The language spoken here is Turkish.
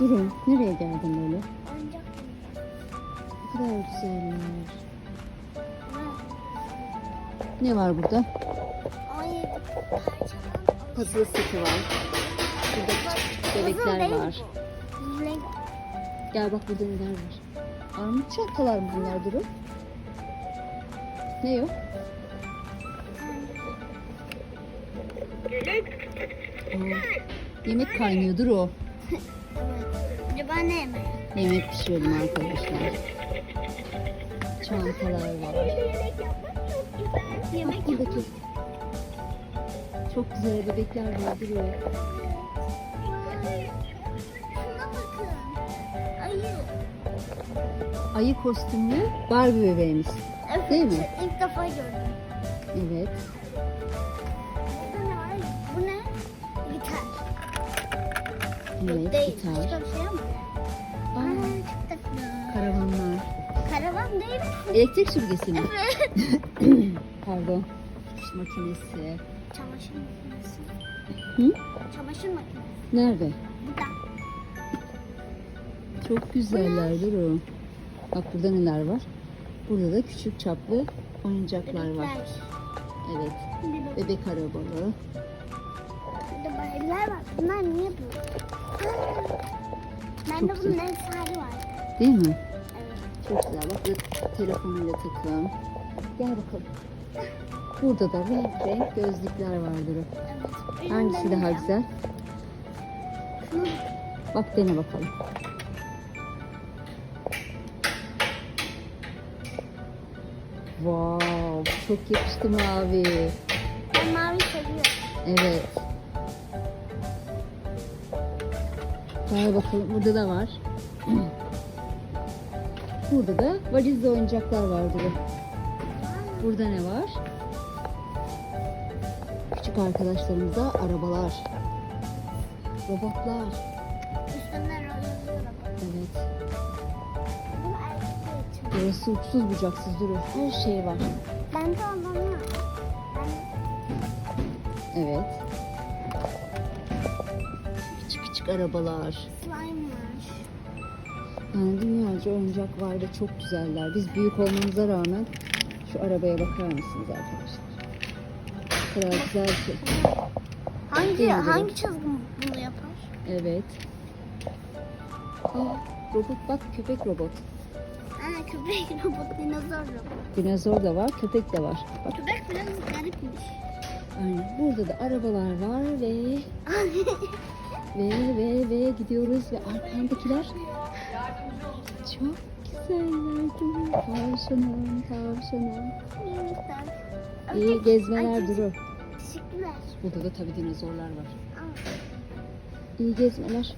Durun. Nereye geldin böyle? Oyuncak. Ne kadar güzeller. Ne? Var burada? Ay, parçalan. Puzzle seti var. Burada küçük bebekler var. Gel bak burada neler var. Armut çantalar mı bunlar Duru? Ne o? Aa, yemek kaynıyor Duru. Acaba ne yemek? Yemek pişirelim arkadaşlar. Çantalar var. Yemek Buradaki çok güzel bebekler var Duru. Şuna bakın. Ayı. Ayı kostümlü Barbie bebeğimiz. Evet. Değil mi? İlk defa gördüm. Evet. Evet, Değil. Başka bir şey ama. Aa, karavanlar. Karavan değil mi? Elektrik süpürgesi mi? Evet. Pardon. Diş makinesi. Çamaşır makinesi. Hı? Çamaşır makinesi. Nerede? Burada. Çok güzeller Duru. Bak burada neler var? Burada da küçük çaplı oyuncaklar var. Bebekler. Evet. Bir de Bebek arabalı. Bunlar niye bu? Ben de Çok bunun güzel. efsane var. Değil mi? Evet. Çok güzel. Bak burada telefonuyla takım. Gel bakalım. Burada da renk renk gözlükler var Duru. evet. Hangisi daha güzel? Bak dene bakalım. Wow, çok yakıştı mavi. ben mavi seviyorum. Evet. Gel bakalım burada da var. Burada da valizli oyuncaklar var Duru. Burada ne var? Küçük arkadaşlarımıza arabalar. Robotlar. Evet. Burası uçsuz bucaksız Duru. Her şey var. Ben de. Ben Evet. Küçük arabalar. slime var. Yani dünyaca oyuncak var ve çok güzeller. Biz büyük olmamıza rağmen şu arabaya bakar mısınız arkadaşlar? O kadar güzel ki. Hangi hangi çizgi bunu yapar? Evet. Aa, robot bak köpek robot. Ha köpek robot, dinozor robot. Dinozor da var, köpek de var. Bak Köpek biraz garipmiş. aynen. Burada da arabalar var ve ve ve ve gidiyoruz ve arkamdakiler çok güzeller. Duru. Tavşanım, tavşanım. İyi gezmeler Duru. Teşekkürler. Burada da tabii dinozorlar var. İyi gezmeler.